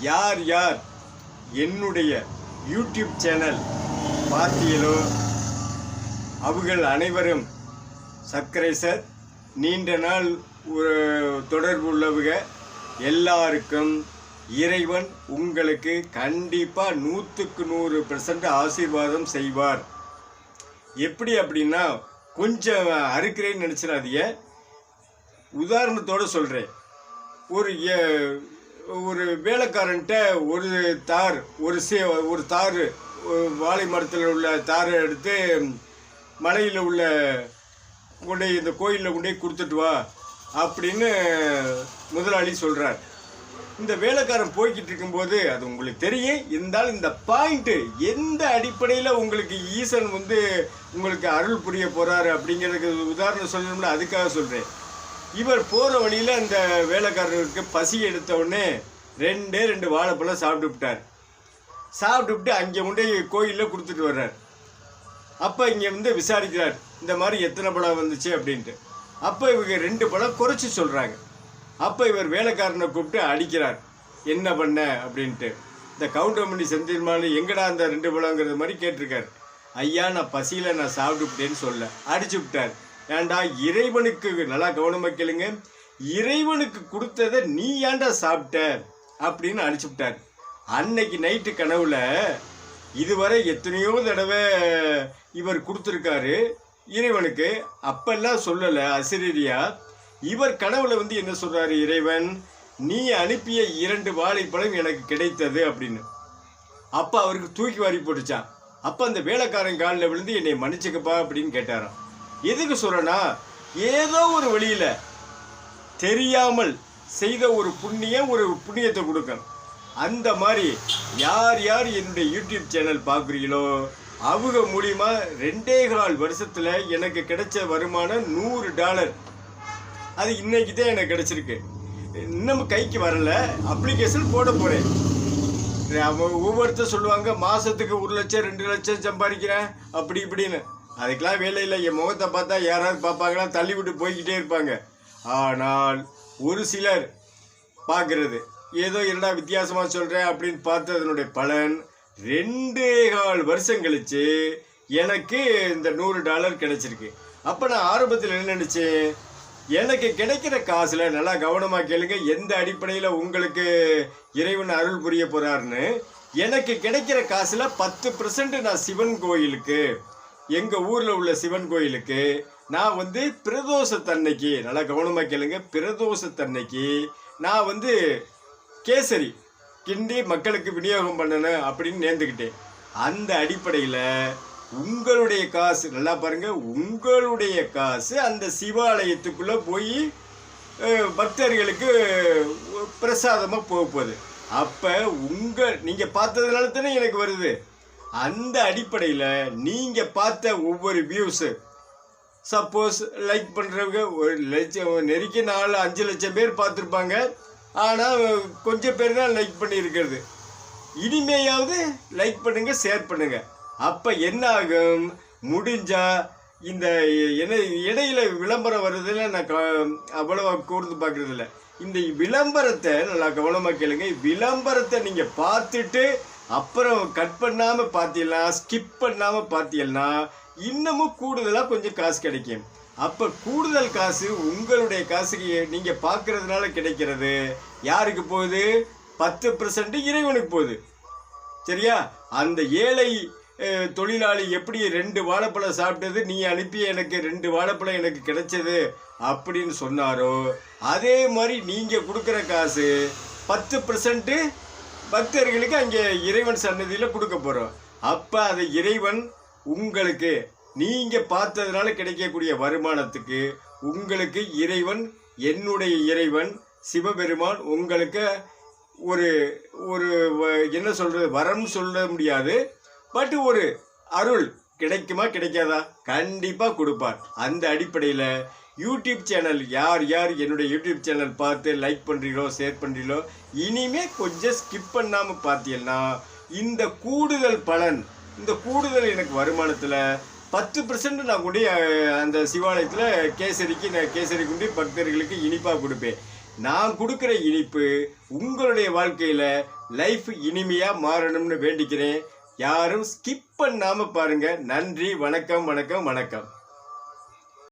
யார் யார்? என்னுடைய யூடியூப் சேனல் பார்த்தீங்களோ அவர்கள் அனைவரும் சப்ஸ்கிரைசர் நீண்ட நாள் ஒரு தொடர்பு உள்ளவங்க. எல்லாருக்கும் இறைவன் உங்களுக்கு கண்டிப்பாக நூற்றுக்கு நூறு பெர்சன்ட் ஆசீர்வாதம் செய்வார். எப்படி அப்படின்னா கொஞ்சம் அறுக்கிறேன்னு நினச்சிடாதீங்க. உதாரணத்தோடு சொல்கிறேன் ஒரு ஒரு வேலைக்காரன்ட்ட ஒரு தார் ஒரு சே ஒரு தார் வாழை மரத்தில் உள்ள தாரை எடுத்து மலையில் உள்ள கொண்டு இந்த கோயிலில் கொண்டு கொடுத்துட்டு வா அப்படின்னு முதலாளி சொல்கிறார் இந்த வேலைக்காரன் போய்கிட்டு இருக்கும்போது அது உங்களுக்கு தெரியும். இருந்தாலும் இந்த பாயிண்ட்டு எந்த அடிப்படையில் உங்களுக்கு ஈசன் வந்து உங்களுக்கு அருள் புரிய போகிறாரு அப்படிங்கிறதுக்கு உதாரணம் சொல்லணும்னா அதுக்காக சொல்கிறேன் இவர் போகிற வழியில் அந்த வேலைக்காரருக்கு பசி எடுத்த உடனே ரெண்டே ரெண்டு வாழைப்பழம் சாப்பிட்டு விட்டார். சாப்பிட்டுவிட்டு அங்கே கொண்டு கோயிலில் கொடுத்துட்டு வர்றார். அப்போ இங்கே வந்து விசாரிக்கிறார் இந்த மாதிரி எத்தனை பழம் வந்துச்சு அப்படின்ட்டு. அப்போ இவங்க ரெண்டு பழம் குறைச்சி சொல்கிறாங்க அப்போ இவர் வேலைக்காரனை கூப்பிட்டு அடிக்கிறார். என்ன பண்ண அப்படின்ட்டு. இந்த கவுண்டர் பண்ணி செந்தில்மாலு எங்கடா அந்த ரெண்டு பழங்கிறது மாதிரி கேட்டிருக்காரு. ஐயா நான் பசியில் நான் சாப்பிட்டுவிட்டேன்னு சொல்ல. அடிச்சு விட்டார். ஏண்டா இறைவனுக்கு நல்லா கவனமாக கேளுங்க. இறைவனுக்கு கொடுத்ததை நீ ஏன்டா சாப்பிட்ட? அப்படின்னு அனுப்பிச்சு விட்டார். அன்னைக்கு நைட்டு கனவுல இதுவரை எத்தனையோ தடவை இவர் கொடுத்துருக்காரு இறைவனுக்கு. அப்பெல்லாம் சொல்லலை அசிரியா இவர் கனவுல வந்து என்ன சொல்றாரு இறைவன்? நீ அனுப்பிய இரண்டு வாழைப்பழம் எனக்கு கிடைத்தது அப்படின்னு. அப்போ அவருக்கு தூக்கி வாரி போட்டுச்சான். அப்போ அந்த வேலைக்காரன் காலில் விழுந்து என்னை மன்னிச்சுக்கப்பா அப்படின்னு கேட்டாரான் எதுக்கு சொல்கிறேன்னா ஏதோ ஒரு வழியில் தெரியாமல் செய்த ஒரு புண்ணியம் ஒரு புண்ணியத்தை கொடுக்கணும். அந்த மாதிரி யார் யார் என்னுடைய யூடியூப் சேனல் பார்க்குறீங்களோ அவங்க மூலிமா ரெண்டே கால் வருஷத்தில் எனக்கு கிடைச்ச வருமானம் நூறு டாலர். அது இன்னைக்கு தான் எனக்கு கிடைச்சிருக்கு. இன்னும் கைக்கு வரல. அப்ளிகேஷன் போட போகிறேன் ஒவ்வொருத்தர் சொல்லுவாங்க மாதத்துக்கு ஒரு லட்சம் ரெண்டு லட்சம் சம்பாதிக்கிறேன். அப்படி இப்படின்னு. அதுக்கெல்லாம் வேலை இல்லை. என் முகத்தை பார்த்தா யாராவது பார்ப்பாங்களா? தள்ளி விட்டு போய்கிட்டே இருப்பாங்க. ஆனால் ஒரு சிலர் பார்க்கறது ஏதோ என்னடா வித்தியாசமாக சொல்கிறேன் அப்படின்னு பார்த்ததனுடைய பலன் ரெண்டே கால் வருஷம் கழிச்சு எனக்கு இந்த நூறு டாலர் கிடச்சிருக்கு. அப்போ நான் ஆரம்பத்தில் என்ன நினச்சேன்? எனக்கு கிடைக்கிற காசில் நல்லா கவனமாக கேளுங்க. எந்த அடிப்படையில் உங்களுக்கு இறைவன் அருள் புரிய போகிறாருன்னு எனக்கு கிடைக்கிற காசில் பத்து பர்சன்ட் நான் சிவன் கோயிலுக்கு எங்கள் ஊரில் உள்ள சிவன் கோயிலுக்கு நான் வந்து பிரதோஷத்தன்னைக்கு நல்லா கவனமாக கேளுங்க பிரதோஷத்தன்னைக்கு நான் வந்து கேசரி கிண்டி மக்களுக்கு விநியோகம் பண்ணணும் அப்படின்னு நேர்ந்துக்கிட்டேன் அந்த அடிப்படையில் உங்களுடைய காசு நல்லா பாருங்க உங்களுடைய காசு அந்த சிவாலயத்துக்குள்ள போய் பக்தர்களுக்கு பிரசாதமாக போக போகுது. அப்போ உங்கள் நீங்கள் பார்த்ததுனால தானே எனக்கு வருது. அந்த அடிப்படையில் நீங்கள் பார்த்த ஒவ்வொரு வியூஸு சப்போஸ் லைக் பண்ணுறவங்க ஒரு லட்சம் நெருக்கி நாலு அஞ்சு லட்சம் பேர் பார்த்துருப்பாங்க. ஆனால் கொஞ்சம் பேர் தான் லைக் பண்ணியிருக்கிறது. இனிமேயாவது லைக் பண்ணுங்கள் ஷேர் பண்ணுங்கள் அப்போ என்ன ஆகும்? முடிஞ்சால் இந்த இடையில விளம்பரம் வர்றதில் நான் க- அவ்வளவா கூர்ந்து பார்க்குறதில்ல. இந்த விளம்பரத்தை நல்லா கவனமாக கேளுங்க. விளம்பரத்தை நீங்கள் பார்த்துட்டு அப்புறம் கட் பண்ணாமல் பார்த்தீங்கன்னா ஸ்கிப் பண்ணாமல் பார்த்தீங்கன்னா இன்னமும் கூடுதலாக கொஞ்சம் காசு கிடைக்கும். அப்போ கூடுதல் காசு உங்களுடைய காசுக்கு நீங்கள் பார்க்கறதுனால கிடைக்கிறது. யாருக்கு போகுது? பத்து பர்சன்ட் இறைவனுக்கு போகுது. சரியா? அந்த ஏழை தொழிலாளி எப்படி ரெண்டு வாழைப்பழம் சாப்பிட்டது? நீ அனுப்பி எனக்கு ரெண்டு வாழைப்பழம் எனக்கு கிடைச்சது அப்படின்னு சொன்னாரோ அதே மாதிரி நீங்கள் கொடுக்குற காசு பத்து பர்சன்ட்டு பக்தர்களுக்கு அங்கே இறைவன் சன்னதியில் கொடுக்க போகிறோம் அப்போ அது இறைவன் உங்களுக்கு நீங்கள் பார்த்ததுனால கிடைக்கக்கூடிய வருமானத்துக்கு உங்களுக்கு இறைவன் என்னுடைய இறைவன் சிவபெருமான் உங்களுக்கு ஒரு ஒரு வ- என்ன சொல்கிறது வரம் சொல்ல முடியாது. பட் ஒரு அருள் கிடைக்குமா கிடைக்காதா? கண்டிப்பாக கொடுப்பார். அந்த அடிப்படையில் யூடியூப் சேனல் யார் யார் என்னுடைய யூடியூப் சேனல் பார்த்து லைக் பண்ணுறீங்களோ ஷேர் பண்ணுறீங்களோ இனிமே கொஞ்சம் ஸ்கிப் பண்ணாமல் பார்த்தீங்கன்னா இந்த கூடுதல் பலன் இந்த கூடுதல் எனக்கு வருமானத்தில் பத்து பர்சன்ட் நான் கொண்டு அந்த சிவாலயத்தில் கேசரிக்கு நான் கேசரி குண்டி பக்தர்களுக்கு இனிப்பாக கொடுப்பேன். நான் கொடுக்குற இனிப்பு உங்களுடைய வாழ்க்கையில் லைஃப் இனிமையாக மாறணும்னு வேண்டிக்கிறேன். யாரும் ஸ்கிப் பண்ணாமல் பாருங்கள் நன்றி வணக்கம் வணக்கம் வணக்கம்.